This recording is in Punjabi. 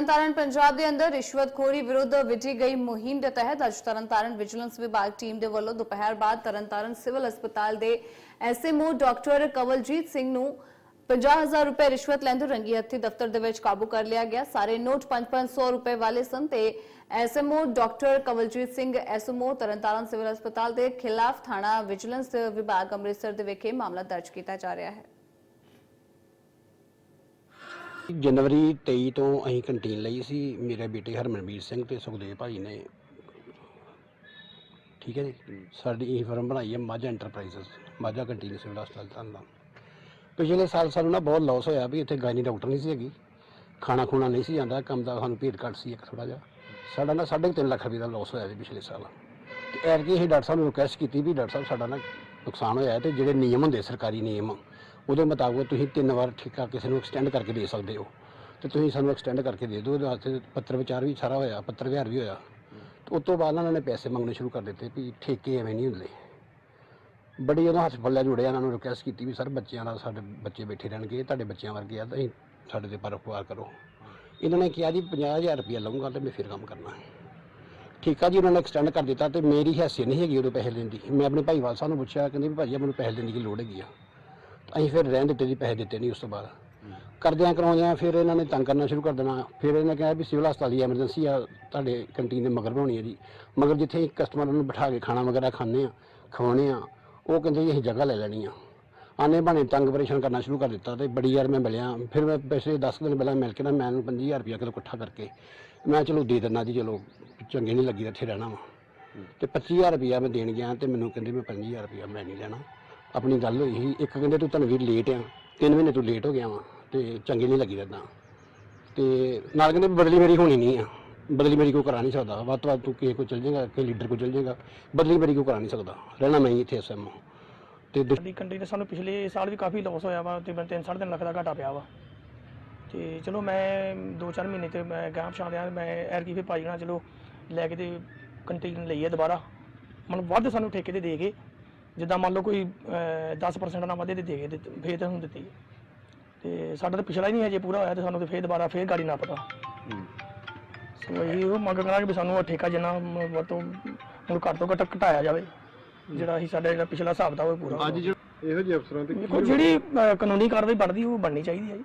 ਤਰਨਤਾਰਨ ਪੰਜਾਬ ਦੇ ਅੰਦਰ ਰਿਸ਼ਵਤਖੋਰੀ ਵਿਰੁੱਧ ਵਿੱਢੀ ਗਈ ਮੁਹਿੰਮ ਦੇ ਤਹਿਤ ਅੱਜ ਤਰਨਤਾਰਨ ਵਿਜੀਲੈਂਸ ਵਿਭਾਗ ਟੀਮ ਦੇ ਵੱਲੋਂ ਦੁਪਹਿਰ ਬਾਅਦ ਤਰਨਤਾਰਨ ਸਿਵਲ ਹਸਪਤਾਲ ਦੇ ਐਸਐਮਓ ਡਾਕਟਰ ਕਵਲਜੀਤ ਸਿੰਘ ਨੂੰ 50000 ਰੁਪਏ ਰਿਸ਼ਵਤ ਲੈਂਦੇ ਰੰਗੀ ਹੱਥੀ ਦਫ਼ਤਰ ਦੇ ਵਿੱਚ ਕਾਬੂ ਕਰ ਲਿਆ ਗਿਆ। ਸਾਰੇ ਨੋਟ 5-500 ਰੁਪਏ ਵਾਲੇ ਸਨ ਤੇ SMO doctor Kawaljit Singh, SMO Tarn Taran civil ਹਸਪਤਾਲ ਦੇ ਖਿਲਾਫ ਥਾਣਾ ਵਿਜੀਲੈਂਸ ਵਿਭਾਗ ਅੰਮ੍ਰਿਤਸਰ ਦੇ ਵਿਖੇ ਮਾਮਲਾ ਦਰਜ ਕੀਤਾ ਜਾ ਰਿਹਾ ਹੈ। ਜਨਵਰੀ 23 ਤੋਂ ਅਸੀਂ ਕੰਟੀਨ ਲਈ ਸੀ, ਮੇਰੇ ਬੇਟੇ ਹਰਮਨਵੀਰ ਸਿੰਘ ਤੇ ਸੁਖਦੇਵ ਭਾਈ ਨੇ। ਠੀਕ ਹੈ ਜੀ? ਸਾਡੀ ਇਹ ਫਰਮ ਬਣਾਈ ਹੈ Majha enterprises Majha canteen civil ਹਸਪਤਾਲ ਧੰਦਾ ਪਿਛਲੇ ਸਾਲ ਸਾਨੂੰ ਨਾ ਬਹੁਤ ਲਾਸ ਹੋਇਆ ਵੀ ਇੱਥੇ ਗਾਇਨੀ ਡਾਕਟਰ ਨਹੀਂ ਸੀ ਹੈਗੀ। ਖਾਣਾ ਖੂਣਾ ਨਹੀਂ ਸੀ ਜਾਂਦਾ, ਕੰਮ ਦਾ ਸਾਨੂੰ ਭੀੜ ਘੱਟ ਸੀ ਇੱਕ ਥੋੜਾ ਜਿਹਾ। ਸਾਡਾ ਨਾ 3.5 ਲੱਖ ਰੁਪਏ ਦਾ ਲਾਸ ਹੋਇਆ ਜੀ ਪਿਛਲੇ ਸਾਲ। ਤੇ ਕੇ ਇਹ ਡਾਕਟਰ ਸਾਹਿਬ ਨੂੰ ਰਿਕੁਐਸਟ ਕੀਤੀ ਵੀ ਡਾਕਟਰ ਸਾਹਿਬ ਸਾਡਾ ਨਾ ਨੁਕਸਾਨ ਹੋਇਆ ਹੈ ਤੇ ਜਿਹੜੇ ਨਿਯਮ ਹੁੰਦੇ ਸਰਕਾਰੀ ਨਿਯਮ ਉਹਦੇ ਮੁਤਾਬਕ ਤੁਸੀਂ ਤਿੰਨ ਵਾਰ ਠੇਕਾ ਕਿਸੇ ਨੂੰ ਐਕਸਟੈਂਡ ਕਰਕੇ ਦੇ ਸਕਦੇ ਹੋ। ਤੇ ਤੁਸੀਂ ਸਾਨੂੰ ਐਕਸਟੈਂਡ ਕਰਕੇ ਦੇ ਦਿਓ, ਉਹਦੇ ਵਾਸਤੇ ਪੱਤਰ ਵਿਚਾਰ ਵੀ ਸਾਰਾ ਹੋਇਆ, ਪੱਤਰ ਵਿਹਾਰ ਵੀ ਹੋਇਆ। ਤੇ ਉਸ ਤੋਂ ਬਾਅਦ ਨਾ ਉਹਨਾਂ ਨੇ ਪੈਸੇ ਮੰਗਣੇ ਸ਼ੁਰੂ ਕਰ ਦਿੱਤੇ ਵੀ ਠੇਕੇ ਐਵੇਂ ਨਹੀਂ ਹੁੰਦੇ। ਬੜੀ ਉਹਨਾਂ ਹੱਥ ਪੱਲੇ ਜੁੜਿਆ ਇਹਨਾਂ ਨੂੰ ਰਿਕੁਐਸਟ ਕੀਤੀ ਵੀ, ਸਰ, ਬੱਚਿਆਂ ਦਾ ਸਾਡੇ ਬੱਚੇ ਬੈਠੇ ਰਹਿਣਗੇ, ਤੁਹਾਡੇ ਬੱਚਿਆਂ ਵਰਗੇ ਆ, ਤੁਸੀਂ ਸਾਡੇ ਤੇ ਪਰਖਵਾਰ ਕਰੋ। ਇਹਨਾਂ ਨੇ ਕਿਹਾ ਜੀ 50000 ਰੁਪਏ ਲਵਾਂਗਾ ਤੇ ਮੈਂ ਫਿਰ ਕੰਮ ਕਰਨਾ ਹੈ। ਠੀਕ ਆ ਜੀ, ਉਹਨਾਂ ਨੇ ਐਕਸਟੈਂਡ ਕਰ ਦਿੱਤਾ ਤੇ ਮੇਰੀ ਹੈਸੀਅਤ ਨਹੀਂ ਹੈਗੀ ਉਦੋਂ ਪੈਸੇ ਲੈਣ ਦੀ। ਮੈਂ ਆਪਣੇ ਭਾਈਵਾਲ ਸਾਹਿਬ ਨੂੰ ਪੁੱਛਿਆ, ਕਹਿੰਦੇ ਵੀ ਭਾਜੀ ਮੈਨੂੰ ਪੈਸੇ ਦੇਣ ਦੀ ਕੀ ਲੋੜ ਹੈਗੀ ਆ? ਅਸੀਂ ਫਿਰ ਰਹਿਣ ਦਿੱਤੇ ਜੀ ਪੈਸੇ ਦਿੱਤੇ ਨਹੀਂ ਉਸ ਤੋਂ ਬਾਅਦ। ਕਰਦਿਆਂ ਕਰਾਉਂਦਿਆਂ ਫਿਰ ਇਹਨਾਂ ਨੇ ਤੰਗ ਕਰਨਾ ਸ਼ੁਰੂ ਕਰ ਦੇਣਾ। ਫਿਰ ਇਹਨਾਂ ਕਿਹਾ ਵੀ ਸਿਵਲ ਹਸਪਤਾਲ ਦੀ ਐਮਰਜੈਂਸੀ ਆ, ਤੁਹਾਡੇ ਕੰਟੀਨ ਦੇ ਮਗਰ ਬਣਾਉਣੀ ਹੈ ਜੀ। ਮਗਰ ਜਿੱਥੇ ਕਸਟਮਰ ਨੂੰ ਬਿਠਾ ਕੇ ਖਾਣਾ ਵਗੈਰਾ ਖਾਂਦੇ ਆ, ਖਵਾਉਂਦੇ ਆ, ਉਹ ਕਹਿੰਦੇ ਜੀ ਅਸੀਂ ਜਗ੍ਹਾ ਲੈ ਲੈਣੀ ਆ। ਆਨੇ ਬਾਣੇ ਤੰਗ ਪਰੇਸ਼ਾਨ ਕਰਨਾ ਸ਼ੁਰੂ ਕਰ ਦਿੱਤਾ ਤੇ ਬੜੀ ਯਾਰ ਮੈਂ ਮਿਲਿਆ। ਫਿਰ ਮੈਂ ਪਿਛਲੇ 10 ਦਿਨ ਪਹਿਲਾਂ ਮਿਲ ਕੇ ਨਾ ਮੈਨੂੰ 25000 ਰੁਪਇਆ ਕਿਲੋ ਇਕੱਠਾ ਕਰਕੇ ਮੈਂ ਚਲੋ ਦੇ ਦਿੰਦਾ ਜੀ, ਚਲੋ ਚੰਗੇ ਨਹੀਂ ਲੱਗੀ ਇੱਥੇ ਰਹਿਣਾ ਵਾ। ਤੇ 25000 ਰੁਪਇਆ ਮੈਂ ਦੇਣ ਗਿਆ ਤੇ ਮੈਨੂੰ ਕਹਿੰਦੇ ਮੈਂ 5000 ਰੁਪਇਆ ਮੈਂ ਨਹੀਂ ਲੈਣਾ। ਆਪਣੀ ਗੱਲ ਹੋਈ ਸੀ। ਇੱਕ ਕਹਿੰਦੇ ਤੂੰ ਤੁਹਾਨੂੰ ਵੀ ਲੇਟ ਆ। ਤਿੰਨ ਮਹੀਨੇ ਤੂੰ ਲੇਟ ਹੋ ਗਿਆ ਵਾ ਤੇ ਚੰਗੀ ਨਹੀਂ ਲੱਗੀ ਰਹਿੰਦਾ ਤੇ ਨਾਲ ਕਹਿੰਦੇ ਬਦਲੀ ਮੇਰੀ ਹੋਣੀ ਨਹੀਂ ਆ। ਬਦਲੀ ਮੇਰੀ ਕੋਈ ਕਰਾ ਨਹੀਂ ਸਕਦਾ। ਵੱਧ ਤੋਂ ਵੱਧ ਤੂੰ ਕਿਸੇ ਕੋਲ ਚਲ ਜਾਏਗਾ, ਕਿਸੇ ਲੀਡਰ ਕੋਲ ਚਲ ਜਾਏਗਾ। ਬਦਲੀ ਮੇਰੀ ਕੋਈ ਕਰਾ ਨਹੀਂ ਸਕਦਾ। ਰਹਿਣਾ ਮੈਂ ਹੀ ਇੱਥੇ ਐਸਐਮਓ ਤੇ ਦੁ- ਸਾਡੀ ਕੰਟਰੀ ਤੇ ਸਾਨੂੰ ਪਿਛਲੇ ਸਾਲ ਵੀ ਕਾਫੀ ਲਾਸ ਹੋਇਆ ਵਾ। ਤੇ 3.5 ਲੱਖ ਦਾ ਘਾਟਾ ਪਿਆ ਵਾ। ਤੇ ਚਲੋ ਮੈਂ 2-4 ਮਹੀਨੇ ਤੇ ਮੈਂ ਗਾਂਹ ਪਛਾਣ ਲਿਆ। ਮੈਂ ਐਰਕੀ ਫੇ ਭਾਈ ਨਾਲ ਚਲੋ ਲੈ ਕੇ ਤੇ ਕੰਟੀਨ ਲਈ ਹੈ ਦੁਬਾਰਾ। ਮਤਲਬ ਵੱਧ ਸਾਨੂੰ ਠੇਕੇ ਤੇ ਦੇ ਕੇ ਜਿੱਦਾਂ ਮੰਨ ਲਓ ਕੋਈ ਅਹ, 10% ਨਾਲ ਵਾਧੇ ਤੇ ਦੇ ਦਿੱਤ- ਫੇਰ ਤਾਂ ਹੁਣ ਦਿੱਤੀ। ਤੇ ਸਾਡਾ ਤਾਂ ਪਿਛਲਾ ਹੀ ਨਹੀਂ ਹਜੇ ਪੂਰਾ ਹੋਇਆ ਤੇ ਸਾਨੂੰ ਤੇ ਫੇਰ ਦੁਬਾਰਾ ਫੇਰ ਗਾੜੀ ਨਾ ਪਤਾ। ਸੋ ਇਹ ਉਹ ਮੰਗ ਕਰਾਂਗੇ ਵੀ ਸਾਨੂੰ ਉਹ ਠੇਕਾ ਜਿੰਨਾ ਮ- ਵੱਧ ਤੋਂ ਹੁਣ ਘੱਟ ਤੋਂ ਘੱਟ ਘਟਾਇਆ ਜਾਵੇ। ਜਿਹੜਾ ਅਸੀਂ ਸਾਡਾ ਜਿਹੜਾ ਪਿਛਲਾ ਹਿਸਾਬ ਦਾ ਉਹ ਪੂਰਾ ਅੱਜ ਜਿਹੜਾ ਇਹੋ ਜਿਹੇ ਅਫਸਰਾਂ ਤੇ ਜਿਹੜੀ ਕਾਨੂੰਨੀ ਕਾਰਵਾਈ ਬਣਦੀ ਉਹ ਬਣਨੀ ਚਾਹੀਦੀ ਹੈ ਜੀ।